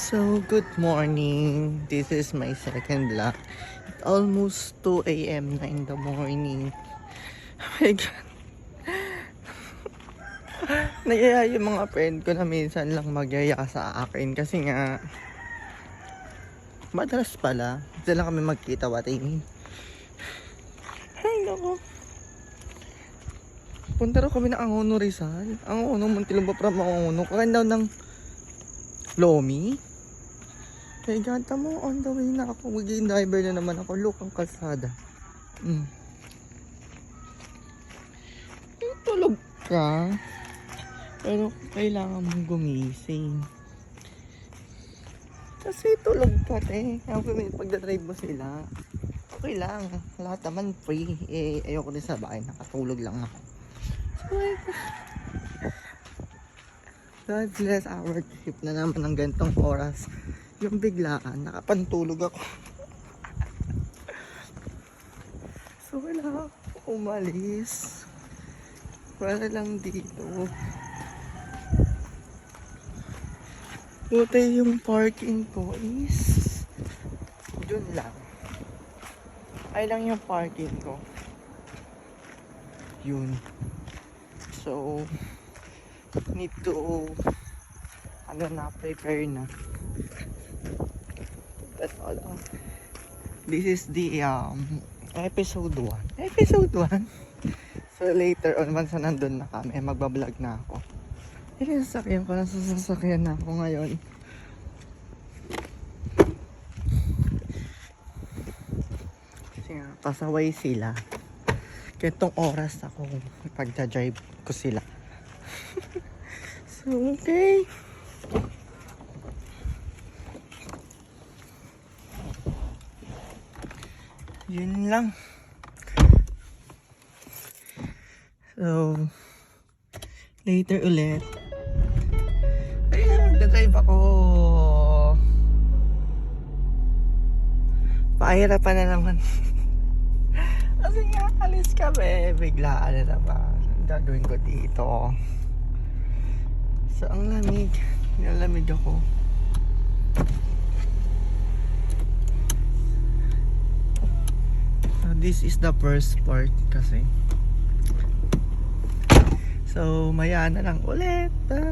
So, good morning. This is my second vlog. It's almost 2 a.m. na in the morning. Oh my God. Nayaya yung mga friend ko na minsan lang magyaya sa akin kasi nga madalas pala. Dito lang kami magkita what I mean. Ay, nako. Punta raw kami ng Angono Rizal. Angono, Muntinlupa from Angono. Kakain daw ng Lomi. Kaya gata mo, on the way na ako. Magiging driver na naman ako. Look ang kalsada. Mm. Tulog ka. Pero kailangan mong gumising. Kasi tulog ka, te. Kaya pagdadrive mo sila, okay lang. Lahat naman free. Eh, ayoko din sa bahay. Nakatulog lang ako. So, God bless our trip na naman ng gantong oras. Yung biglaan, nakapantulog ako. so, wala umalis. Wala lang dito. Buti yung parking ko is dun lang. Ay lang yung parking ko. Yun. So, need to ano na, prepare na. That's all. This is the um, episode 1. Episode 1? So later on, once na nandun na kami, magbablog na ako. Yung sasakyan ko, nasa sasakyan na ako ngayon. Kasi nga, pasaway sila. Kaya itong oras ako, pagja-drive ko sila. so, okay. Yun lang. So, later ulit. Ayun, nagdadrive ako. Pahirapan na naman. Kasi nga, alis kami. Biglaan na naman. Ang gagawin ko dito. So, ang lamig. Nilalamig ako. This is the first part kasi. So, maya na lang ulit. Bye!